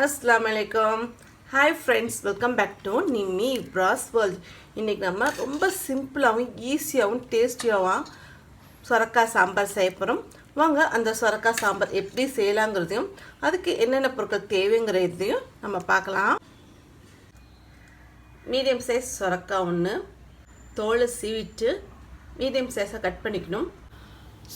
அஸ்லாம் வலைக்கம் hi friends welcome back to Nimmi bros world இன்றைக்கி நம்ம ரொம்ப சிம்பிளாகவும் ஈஸியாகவும் டேஸ்டியாகவும் சொரக்காய் சாம்பார் செய்ய போகிறோம் வாங்க அந்த சொரக்காய் சாம்பார் எப்படி செய்யலாங்கிறதையும் அதுக்கு என்னென்ன பொருட்கள் தேவைங்கிறதையும் நம்ம பார்க்கலாம். மீடியம் சைஸ் சொரக்காய் ஒன்று தோலை சீவிட்டு மீடியம் சைஸாக கட் பண்ணிக்கணும்.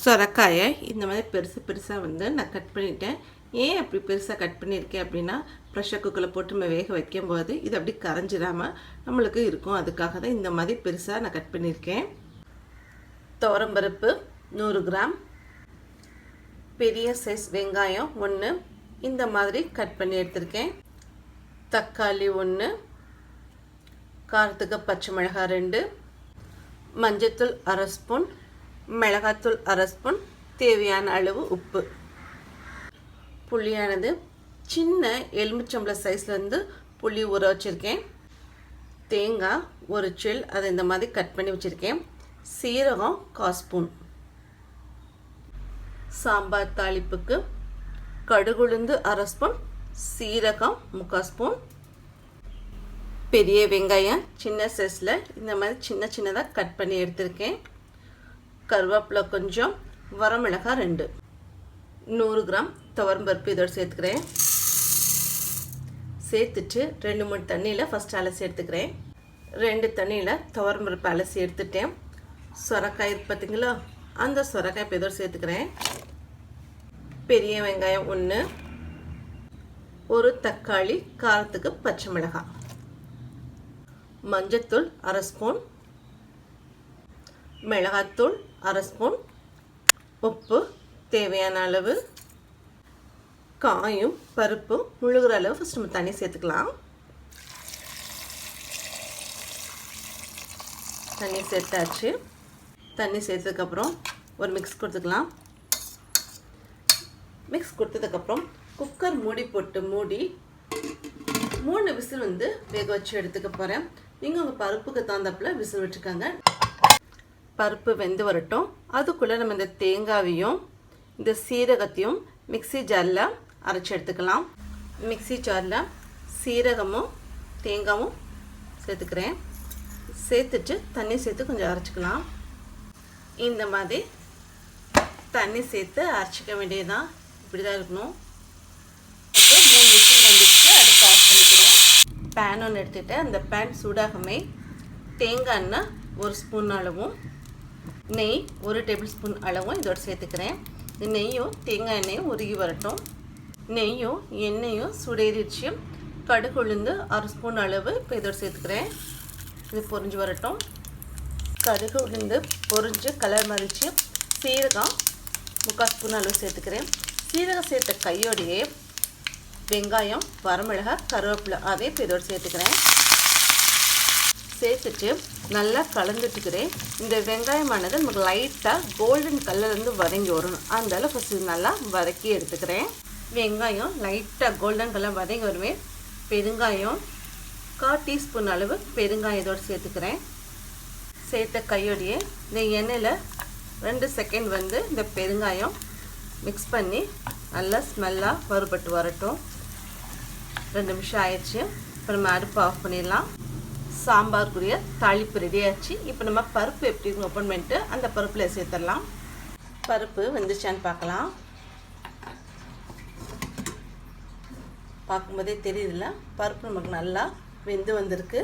சொரக்காயை இந்த மாதிரி பெருசு பெருசாக வந்து நான் கட் பண்ணிட்டேன். ஏன் அப்படி பெருசாக கட் பண்ணியிருக்கேன் அப்படின்னா ப்ரெஷர் குக்கரில் போட்டு நம்ம வேக வைக்கும்போது இது அப்படி கரைஞ்சிடாமல் நம்மளுக்கு இருக்கும். அதுக்காக தான் இந்த மாதிரி பெருசாக நான் கட் பண்ணியிருக்கேன். துவரம்பருப்பு நூறு கிராம். பெரிய சைஸ் வெங்காயம் ஒன்று இந்த மாதிரி கட் பண்ணி எடுத்திருக்கேன். தக்காளி ஒன்று காரத்துக்கு பச்சை மிளகாய் ரெண்டு. மஞ்சத்தூள் அரை ஸ்பூன் மிளகாத்தூள் அரை ஸ்பூன் தேவையான அளவு உப்பு. புளியானது சின்ன எலுமிச்சம்பளை சைஸ்லேருந்து புளி ஊற வச்சுருக்கேன். தேங்காய் ஒரு சில் அதை இந்த மாதிரி கட் பண்ணி வச்சுருக்கேன். சீரகம் கால் ஸ்பூன். சாம்பார் தாளிப்புக்கு கடுகுளுந்து அரை ஸ்பூன் சீரகம் முக்கால் ஸ்பூன். பெரிய வெங்காயம் சின்ன சைஸில் இந்த மாதிரி சின்ன சின்னதாக கட் பண்ணி எடுத்திருக்கேன். கருவேப்பிலை கொஞ்சம் வரமிளகாய் ரெண்டு. நூறு கிராம் துவரம்பருப்பு இதோடு சேர்த்துக்கிறேன். சேர்த்துட்டு ரெண்டு மூணு தண்ணியில் ஃபஸ்ட்டு அலசி எடுத்துக்கிறேன். ரெண்டு தண்ணியில் துவரம்பருப்பு அலசி எடுத்துட்டேன். சொரக்காய் பார்த்தீங்களா அந்த சொரக்காய் இப்போ இதோடு சேர்த்துக்கிறேன். பெரிய வெங்காயம் ஒன்று ஒரு தக்காளி காரத்துக்கு பச்சை மிளகாய். மஞ்சத்தூள் அரை ஸ்பூன் மிளகாத்தூள் அரை ஸ்பூன் உப்பு தேவையான அளவு காயும் பருப்பும் முழுகிற அளவு ஃபஸ்ட் நம்ம தண்ணி சேர்த்துக்கலாம். தண்ணி சேர்த்தாச்சு. தண்ணி சேர்த்ததுக்கப்புறம் ஒரு மிக்ஸ் கொடுத்துக்கலாம். மிக்ஸ் கொடுத்ததுக்கப்புறம் குக்கர் மூடி போட்டு மூடி மூணு விசில் வந்து வேக வச்சு எடுத்துக்க போகிறேன் நீங்கள் உங்கள் பருப்புக்கு தகுந்தப்பில் விசில் வச்சுக்கோங்க பருப்பு வெந்து வரட்டும். அதுக்குள்ளே நம்ம இந்த தேங்காவையும் இந்த சீரகத்தையும் மிக்சி ஜாரில் அரைச்சி எடுத்துக்கலாம். மிக்சி ஜாரில் சீரகமும் தேங்காயும் சேர்த்துக்கிறேன். சேர்த்துட்டு தண்ணி சேர்த்து கொஞ்சம் அரைச்சிக்கலாம். இந்த மாதிரி தண்ணி சேர்த்து அரைச்சிக்க வேண்டியதுதான். இப்படி தான் இருக்கணும் மூணு நிமிஷம் வந்துடுச்சு அடுத்து ஆஃப் பண்ணிக்கிறேன். பேன் ஒன்று எடுத்துகிட்டு அந்த பேன் சூடாகமே தேங்காய் எண்ணெய் ஒரு ஸ்பூன் அளவும் நெய் ஒரு டேபிள் ஸ்பூன் அளவும் இதோடு சேர்த்துக்கிறேன். நெய்யும் தேங்காய் எண்ணெயும் உருகி வரட்டும். நெய்யும் எண்ணெயும் சுடேறிச்சு கடுகு உளுந்து அரை ஸ்பூன் அளவு இப்போ இதோடு சேர்த்துக்கிறேன். இது பொரிஞ்சு வரட்டும். கடுகு உளுந்து பொரிஞ்சு கலர் மறிச்சு சீரகம் முக்கால் ஸ்பூன் அளவு சேர்த்துக்கிறேன். சீரகம் சேர்த்த கையோடையே வெங்காயம் வரமிளகாய் கருவேப்பிலை அதே இப்போ இதோடு சேர்த்துக்கிறேன். சேர்த்துட்டு நல்லா கலந்துட்டுக்கிறேன். இந்த வெங்காயமானது நமக்கு லைட்டாக கோல்டன் கலர்லேருந்து வதங்கி வரணும். அதனால ஃபஸ்ட்டு நல்லா வதக்கி எடுத்துக்கிறேன். வெங்காயம் லைட்டாக கோல்டன் கலர் வதங்கி வருவேன் பெருங்காயம் கால் டீஸ்பூன் அளவு பெருங்காயத்தோடு சேர்த்துக்கிறேன். சேர்த்த கையோடையே இந்த எண்ணெயில் ரெண்டு செகண்ட் வந்து இந்த பெருங்காயம் மிக்ஸ் பண்ணி நல்லா ஸ்மெல்லாக வறுபட்டு வரட்டும். ரெண்டு நிமிஷம் ஆயிடுச்சு. இப்போ நம்ம அடுப்பு ஆஃப் பண்ணிடலாம். சாம்பாருக்குரிய தாளிப்பு ரெடி ஆச்சு இப்போ நம்ம பருப்பு எப்படி ஓப்பன் பண்ணிட்டு அந்த பருப்பில் சேர்த்துடலாம். பருப்பு வெந்துச்சான்னு பார்க்கலாம். பார்க்கும்போதே தெரியுதுல பருப்பு நமக்கு நல்லா வெந்து வந்திருக்கு.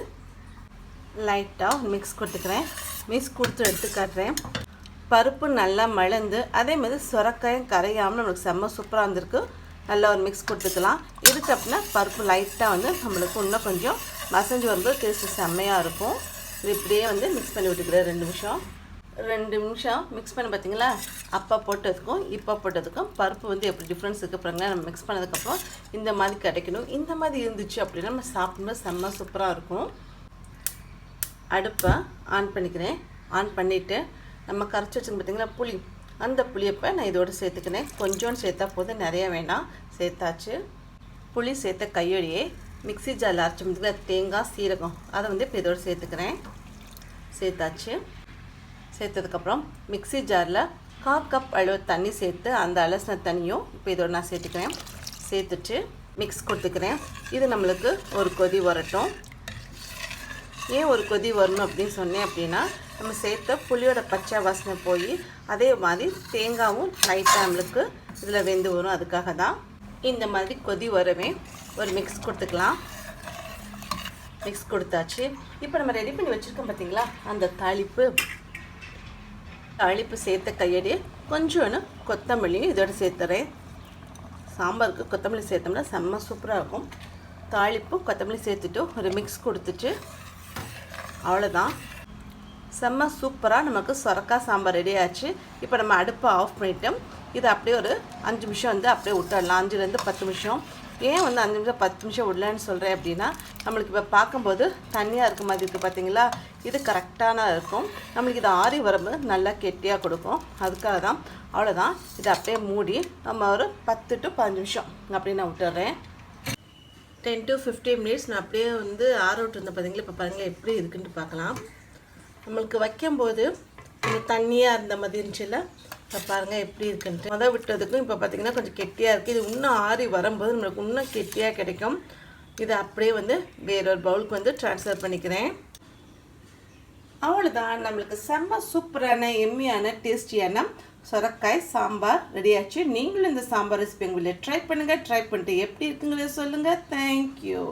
லைட்டாக மிக்ஸ் கொடுத்துக்கிறேன். மிக்ஸ் கொடுத்து எடுத்து காட்டுறேன். பருப்பு நல்லா மலர்ந்து அதே மாதிரி சுரக்காயும் கரையாமல் நம்மளுக்கு செம்ம சூப்பராக வந்திருக்கு. நல்லா ஒரு மிக்ஸ் கொடுத்துக்கலாம். இருக்கு அப்படின்னா பருப்பு லைட்டாக வந்து நம்மளுக்கு இன்னும் கொஞ்சம் மசஞ்சு வரும்போது டேஸ்ட்டு செம்மையாக இருக்கும். இது இப்படியே வந்து மிக்ஸ் பண்ணி விட்டுக்கிறேன். ரெண்டு நிமிஷம். ரெண்டு நிமிஷம் மிக்ஸ் பண்ணி பார்த்தீங்களா அப்போ போட்டதுக்கும் இப்போ போட்டதுக்கும் பருப்பு வந்து எப்படி டிஃப்ரென்ஸ் இருக்குது பாருங்களேன் நம்ம மிக்ஸ் பண்ணதுக்கப்புறம் இந்த மாதிரி கிடைக்கணும். இந்த மாதிரி இருந்துச்சு அப்படின்னா நம்ம சாப்பிடும்போது செம்ம சூப்பராக இருக்கும். அடுப்பை ஆன் பண்ணிக்கிறேன். ஆன் பண்ணிவிட்டு நம்ம கரைச்சி வச்சுருக்கோம் பார்த்தீங்களா புளி. அந்த புளியப்பை நான் இதோடு சேர்த்துக்கினேன் கொஞ்சோண்டு சேர்த்தா போதும். நிறைய வேணாம். சேர்த்தாச்சு. புளி சேர்த்த கையோடையே மிக்சி ஜாரில் அரைச்சி முடிக்கிற தேங்காய் சீரகம். அதை வந்து இப்போ இதோடு சேர்த்துக்கிறேன். சேர்த்தாச்சு. சேர்த்ததுக்கப்புறம் மிக்சி ஜாரில் கால் கப் அளவு தண்ணி சேர்த்து அந்த அலசின தண்ணியும் இப்போ இதோடு நான் சேர்த்துக்கிறேன். சேர்த்துட்டு மிக்ஸ் கொடுத்துக்கிறேன். இது நம்மளுக்கு ஒரு கொதி வரட்டும். ஏன் ஒரு கொதி வரணும் அப்படின்னு சொன்னேன் அப்படின்னா நம்ம சேர்த்த புளியோட பச்சை வாசனை போய் அதே மாதிரி தேங்காவும் லைட்டாக நம்மளுக்கு இதில் வெந்து வரும். அதுக்காக தான் இந்த மாதிரி கொதி வரவே ஒரு மிக்ஸ் கொடுத்துக்கலாம். மிக்ஸ் கொடுத்தாச்சு. இப்போ நம்ம ரெடி பண்ணி வச்சுருக்கோம் பார்த்தீங்களா அந்த தாளிப்பு. தாளிப்பு சேர்த்த கையடி கொஞ்சோன்னு கொத்தமல்லியும் இதோட சேர்த்துறேன். சாம்பாருக்கு கொத்தமல்லி சேர்த்தோம்னா செம்ம சூப்பராக இருக்கும். தாளிப்பு கொத்தமல்லி சேர்த்துட்டு ஒரு மிக்ஸ் கொடுத்துட்டு அவ்வளோதான் செம்ம சூப்பராக நமக்கு சொரக்காய் சாம்பார் ரெடி ஆச்சு. இப்போ நம்ம அடுப்பை ஆஃப் பண்ணிட்டோம். இது அப்படியே ஒரு அஞ்சு நிமிஷம் வந்து அப்படியே விட்டுடலாம். அஞ்சுலேருந்து பத்து நிமிஷம். ஏன் வந்து அஞ்சு நிமிஷம் பத்து நிமிஷம் விடலன்னு சொல்கிறேன் அப்படின்னா நம்மளுக்கு இப்போ பார்க்கும்போது தண்ணியாக இருக்க மாதிரி இருக்குது பார்த்தீங்களா இது கரெக்டான இருக்கும். நம்மளுக்கு இது ஆறி வரம்பு நல்லா கெட்டியாக கொடுக்கும். அதுக்காக தான் அவ்வளோதான் இதை அப்படியே மூடி நம்ம ஒரு பத்து டு பதினஞ்சு நிமிஷம் அப்படியே நான் விட்டுறேன். டென் டு ஃபிஃப்டீன் மினிட்ஸ் நான் அப்படியே வந்து ஆற விட்டுருந்தேன் பார்த்தீங்களா இப்போ பாருங்கள் எப்படி இருக்குன்ட்டு பார்க்கலாம். நம்மளுக்கு வைக்கும்போது தண்ணியாக இருந்த மாதிரி இருந்துச்சுல்ல? இப்போ பாருங்கள் எப்படி இருக்குன்ட்டு. முத விட்டதுக்கும் இப்போ பார்த்தீங்கன்னா கொஞ்சம் கெட்டியாக இருக்குது இது இன்னும் ஆறி வரும்போது நம்மளுக்கு இன்னும் கெட்டியாக கிடைக்கும். இதை அப்படியே வந்து வேறொரு பவுலுக்கு வந்து ட்ரான்ஸ்ஃபர் பண்ணிக்கிறேன். அவ்வளோதான் நம்மளுக்கு செம்ம சூப்பரான எம்மியான டேஸ்டியான சொரக்காய் சாம்பார் ரெடியாச்சு. நீங்களும் இந்த சாம்பார் ரெசிபி உங்களை ட்ரை பண்ணுங்கள் ட்ரை பண்ணிட்டு எப்படி இருக்குங்கிறத சொல்லுங்கள் தேங்க்யூ